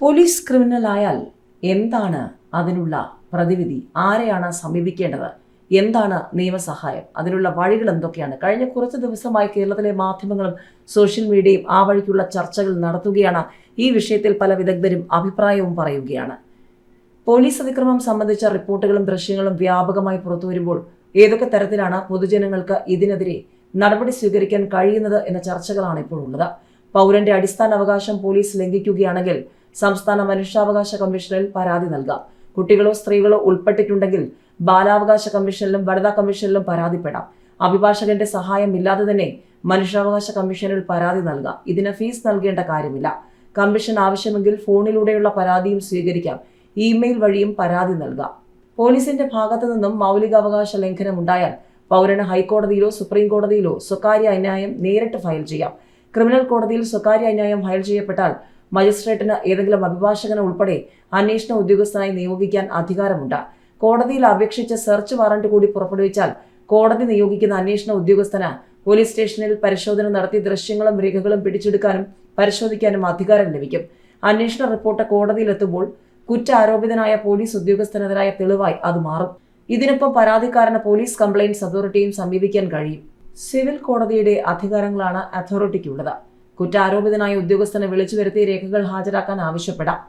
Police criminal ആയാൽ എന്താണ് അതിനുള്ള പ്രതിവിധി? ആരെയാണ് സമീപിക്കേണ്ടത്? എന്താണ് നിയമസഹായം? അതിനുള്ള വഴികൾ എന്തൊക്കെയാണ്? കഴിഞ്ഞ കുറച്ച് ദിവസമായി കേരളത്തിലെ മാധ്യമങ്ങളും സോഷ്യൽ മീഡിയയും ആ വഴിക്കുള്ള ചർച്ചകൾ നടത്തുകയാണ്. ഈ വിഷയത്തിൽ പല വിദഗ്ധരും അഭിപ്രായവും പറയുകയാണ്. പോലീസ് അതിക്രമം സംബന്ധിച്ച റിപ്പോർട്ടുകളും ദൃശ്യങ്ങളും വ്യാപകമായി പുറത്തുവരുമ്പോൾ ഏതൊക്കെ തരത്തിലാണ് പൊതുജനങ്ങൾക്ക് ഇതിനെതിരെ നടപടി സ്വീകരിക്കാൻ കഴിയുന്നത് എന്ന ചർച്ചകളാണ് ഇപ്പോൾ ഉള്ളത്. പൗരന്റെ അടിസ്ഥാന അവകാശം പോലീസ് ലംഘിക്കുകയാണെങ്കിൽ സംസ്ഥാന മനുഷ്യാവകാശ കമ്മീഷനിൽ പരാതി നൽകാം. കുട്ടികളോ സ്ത്രീകളോ ഉൾപ്പെട്ടിട്ടുണ്ടെങ്കിൽ ബാലാവകാശ കമ്മീഷനിലും വനിതാ കമ്മീഷനിലും പരാതിപ്പെടാം. അഭിഭാഷകന്റെ സഹായം ഇല്ലാതെ തന്നെ മനുഷ്യാവകാശ കമ്മീഷനിൽ പരാതി നൽകാം. ഇതിന് ഫീസ് നൽകേണ്ട കാര്യമില്ല. കമ്മീഷൻ ആവശ്യമെങ്കിൽ ഫോണിലൂടെയുള്ള പരാതിയും സ്വീകരിക്കാം. ഇമെയിൽ വഴിയും പരാതി നൽകാം. പോലീസിന്റെ ഭാഗത്തു നിന്നും മൗലികാവകാശ ലംഘനം ഉണ്ടായാൽ പൗരന് ഹൈക്കോടതിയിലോ സുപ്രീം കോടതിയിലോ സ്വകാര്യ അന്യായം നേരിട്ട് ഫയൽ ചെയ്യാം. ക്രിമിനൽ കോടതിയിൽ സ്വകാര്യ അന്യായം ഫയൽ ചെയ്യപ്പെട്ടാൽ മജിസ്ട്രേറ്റിന് ഏതെങ്കിലും അഭിഭാഷകനെ ഉൾപ്പെടെ അന്വേഷണ ഉദ്യോഗസ്ഥനായി നിയോഗിക്കാൻ അധികാരമുണ്ട്. കോടതിയിൽ അപേക്ഷിച്ച് സെർച്ച് വാറന്റ് കൂടി പുറപ്പെടുവിച്ചാൽ കോടതി നിയോഗിക്കുന്ന അന്വേഷണ ഉദ്യോഗസ്ഥന് പോലീസ് സ്റ്റേഷനിൽ പരിശോധന നടത്തി ദൃശ്യങ്ങളും രേഖകളും പിടിച്ചെടുക്കാനും പരിശോധിക്കാനും അധികാരം ലഭിക്കും. അന്വേഷണ റിപ്പോർട്ട് കോടതിയിലെത്തുമ്പോൾ കുറ്റാരോപിതനായ പോലീസ് ഉദ്യോഗസ്ഥനെതിരായ തെളിവായി അത് മാറും. ഇതിനൊപ്പം പരാതിക്കാരന് പോലീസ് കംപ്ലയിന്റ്സ് അതോറിറ്റിയും സമീപിക്കാൻ കഴിയും. സിവിൽ കോടതിയുടെ അധികാരങ്ങളാണ് അതോറിറ്റിക്കുള്ളത്. കുറ്റാരോപിതനായ ഉദ്യോഗസ്ഥനെ വിളിച്ചു വരുത്തി രേഖകൾ ഹാജരാക്കാൻ ആവശ്യപ്പെടാം